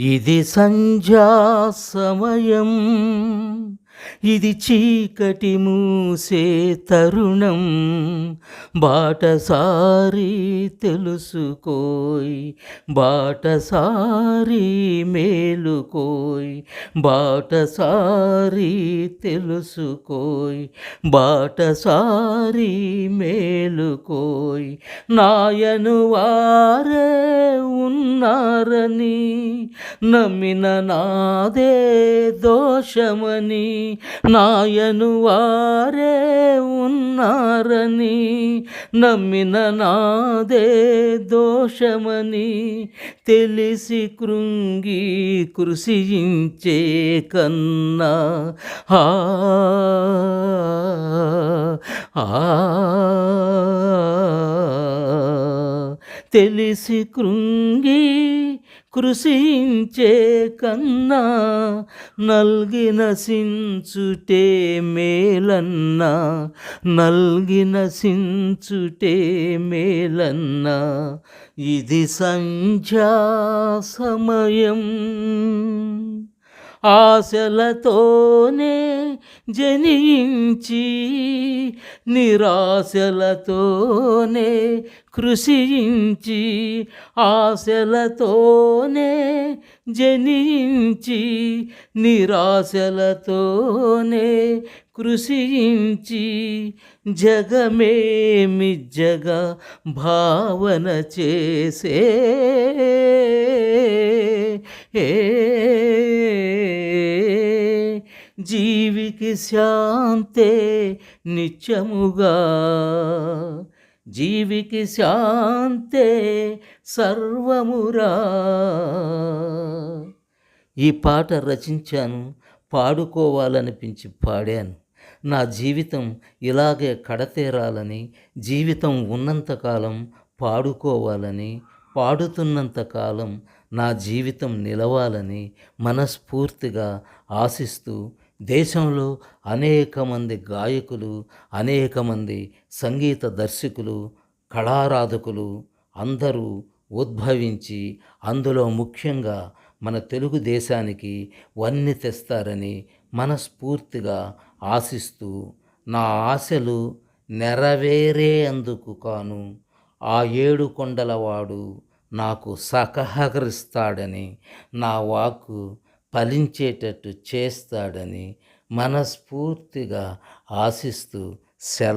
ఇది సంధ్యా సమయం. ఇది చీకటి మూసే తరుణం బాటసారి తెలుసుకోయ్ బాటసారి మేలుకోయ్ బాటసారి తెలుసుకోయ్ బాటసారి మేలుకోయ్. నాయను వారే ఉన్నారని నమ్మిన నాదే దోషమని నాయను వారే ఉన్నారని నమ్మిన నాదే దోషమని తెలిసి కృంగి కృషించే కన్నా. ఆ తెలిసి కృంగి కృషించే కన్నా నల్గి నశించుటే మేలన్నా నల్గి నశించుటే మేలన్నా. ఇది సంధ్యా సమయం. ఆశలతోనే జనించి నిరాశలతోనే కృషించి ఆశలతోనే జనించి నిరాశలతోనే కృషించి జగమేమి జగ భావన చేసే ఏ జీవికి శాంతే నిత్యముగా. జీవికి శాంతే సర్వమురా. ఈ పాట రచించాను పాడుకోవాలనిపించి పాడాను. నా జీవితం ఇలాగే కడతేరాలని జీవితం ఉన్నంతకాలం పాడుకోవాలని పాడుతున్నంతకాలం నా జీవితం నిలవాలని మనస్ఫూర్తిగా ఆశిస్తూ దేశంలో అనేక మంది గాయకులు అనేక మంది సంగీత దర్శకులు కళారాధకులు అందరూ ఉద్భవించి అందులో ముఖ్యంగా మన తెలుగు దేశానికి వన్ని తెస్తారని మనస్ఫూర్తిగా ఆశిస్తూ నా ఆశలు నెరవేరే అందుకు కాను. ఆ ఏడు కొండలవాడు నాకు సహకరిస్తాడని నా వాక్కు ఫలించేటట్టు చేస్తాడని మనస్ఫూర్తిగా ఆశిస్తూ సెల